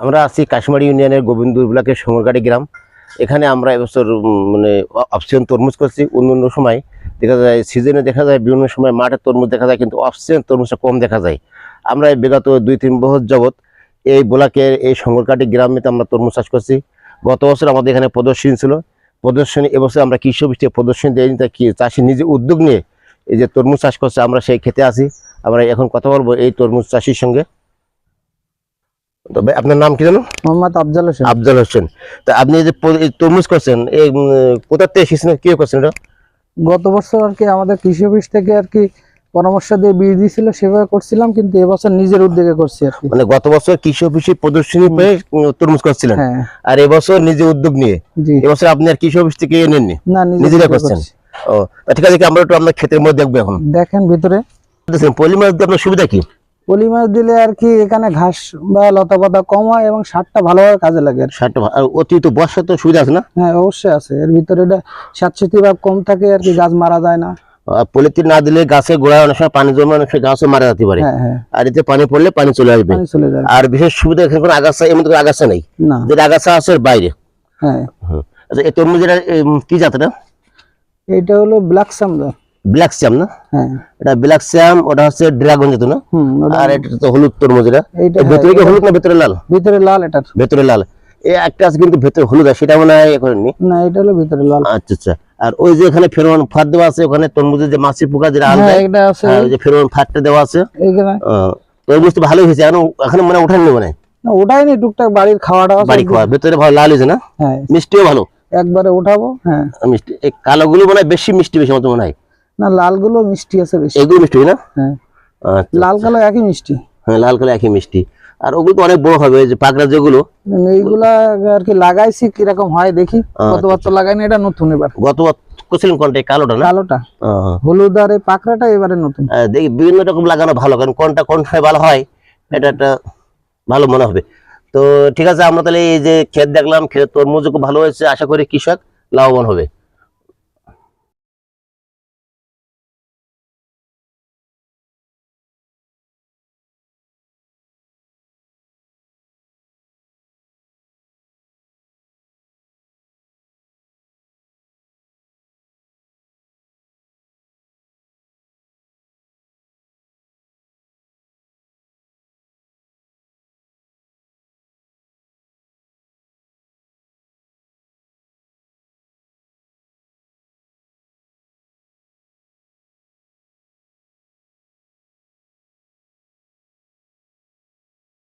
আমরা আছি কাশমারি ইউনিয়নের গোবিন্দপুর ব্লকের সমরগাড়ি গ্রাম। এখানে আমরা এবছর মানে অপশন তরমুজ করছি। অন্য সময় দেখা যায় সিজনে দেখা যায়, বিভিন্ন সময় মাঠে তরমুজ দেখা যায়, কিন্তু অপশন তরমুজটা কম দেখা যায়। আমরা বিগত দুই তিন বছর যাবৎ এই ব্লকের এই সংগরকাটি গ্রামে আমরা তরমুজ চাষ করছি। গত বছর আমাদের এখানে প্রদর্শনী ছিল। প্রদর্শনী, এবছর আমরা কৃষি বৃষ্টি প্রদর্শনী দেয়নি, তা কি চাষি নিজে উদ্যোগ নিয়ে এই যে তরমুজ চাষ করছে, আমরা সেই খেতে আছি। আমরা এখন কথা বলব এই তরমুজ চাষির সঙ্গে। তবে আপনার নাম কি জানো? মোহাম্মদ আফজাল হোসেন। আফজাল হোসেন। তা আপনি যে তরমুজ করছেন এই কোথা থেকে এসেছেন কি করছেন এটা? গত বছর আর কি আমাদের কৃষি অফিস থেকে আর কি পরামর্শ দিয়ে বীজ দিয়েছিল সেভাবে করছিলাম কিন্তু এবছর নিজের উদ্যোগে করছি আর মানে গত বছর কৃষি অফিসে প্রদর্শনী পেয়ে তরমুজ করছিলেন। হ্যাঁ। আর এবছর নিজে উদ্যোগ নিয়ে। এবছর আপনি আর কৃষি অফিস থেকে নেননি? না নিজের করছেন? ও ঠিক আছে কি আমরা একটু আপনার ক্ষেতের মধ্যে দেখব এখন? দেখেন ভিতরে। দেখছেন পলি মাছ দিয়ে আপনার সুবিধা কি? পলি মাছ দিলে আর কি এখানে ঘাস বা লতা পাতা কম হয় এবং সারটা ভালোভাবে কাজে লাগে। সারটা অতিরিক্ত বর্ষা তো সুবিধা আছে না? হ্যাঁ অবশ্যই আছে। এর ভিতরে এটা স্বাস্থ্যতি ভাব কম থাকে আর কি গাছ মারা যায় না। পলিথিন না দিলে গাছের গোড়ায় অনেক সময় পানি জমে অনেক সময় গাছও মারা যেতে পারে। হ্যাঁ হ্যাঁ। আর এতে পানি পড়লে পানি চলে আসবে। আর বিশেষ সুবিধা এখানে কোনো আগাছা এমন কোনো আগাছা নেই? যেটা আগাছা আছে বাইরে? হ্যাঁ। আচ্ছা এই তরমুজের কি জাত এটা এটা হলো ব্ল্যাক সামদা। ব্ল্যাক শ্যাম না? হ্যাঁ। এটা ব্ল্যাক শ্যাম ওটা হচ্ছে ড্রাগন যেত না? আর এটা তো হলুদ তরমুজ এটা। ভেতরে কি হ্যাঁ, হলুদ না ভেতরে লাল? ভিতরে লাল এটার। ভেতরে লাল। এই একটা আছে কিন্তু ভেতরে হলুদ আছে সেটা মনে হয় এ করেননি? না এটা হলো ভিতরে লাল। আচ্ছা আচ্ছা। আর ওই যে এখানে ফেরোমন ফাঁদ দেওয়া আছে ওখানে তরমুজের যে মাছি পোকা যেটা আল হ্যাঁ দেয় এটা আছে। হ্যাঁ, ওই যে ফেরোমন ফাঁদটা দেওয়া আছে। তরমুজ তো ভালোই হয়েছে এখন এখন মানে ওঠাননি মানে না ওটাই নি টুকটাক বাড়ির খাওয়াটা দাওয়া বাড়ি খাওয়া ভেতরে ভালো লাল হয়েছে না? হ্যাঁ। মিষ্টিও ভালো। একবারে উঠাবো হ্যাঁ। মিষ্টি এই কালোগুলো মনে হয় বেশি মিষ্টি বেশি মতো মনে হয়। না লালগুলো মিষ্টি আছে বেশি। এগুলো মিষ্টি না? হ্যাঁ। আচ্ছা লাল কালো একই মিষ্টি। হ্যাঁ লাল কালো একই মিষ্টি। আর ওগুলো তো অনেক বড় হবে এই যে পাকড়া যেগুলো। এইগুলা আর কি লাগাইছি কীরকম হয় দেখি। আচ্ছা। কতবার তো লাগাইনি এটা নতুন এবার। গতবার করছিলেন কোনটা কালোটা না? কালোটা। হলুদ আর এই পাকড়াটা এবারে নতুন। দেখি বিভিন্ন রকম লাগানো ভালো কারণ কোনটা কোন সময় ভালো হয় এটা একটা ভালো মনে হবে। তো ঠিক আছে আমরা তাহলে এই যে ক্ষেত দেখলাম ক্ষেত তরমুজ খুব ভালো হয়েছে আশা করি কৃষক লাভবান হবে।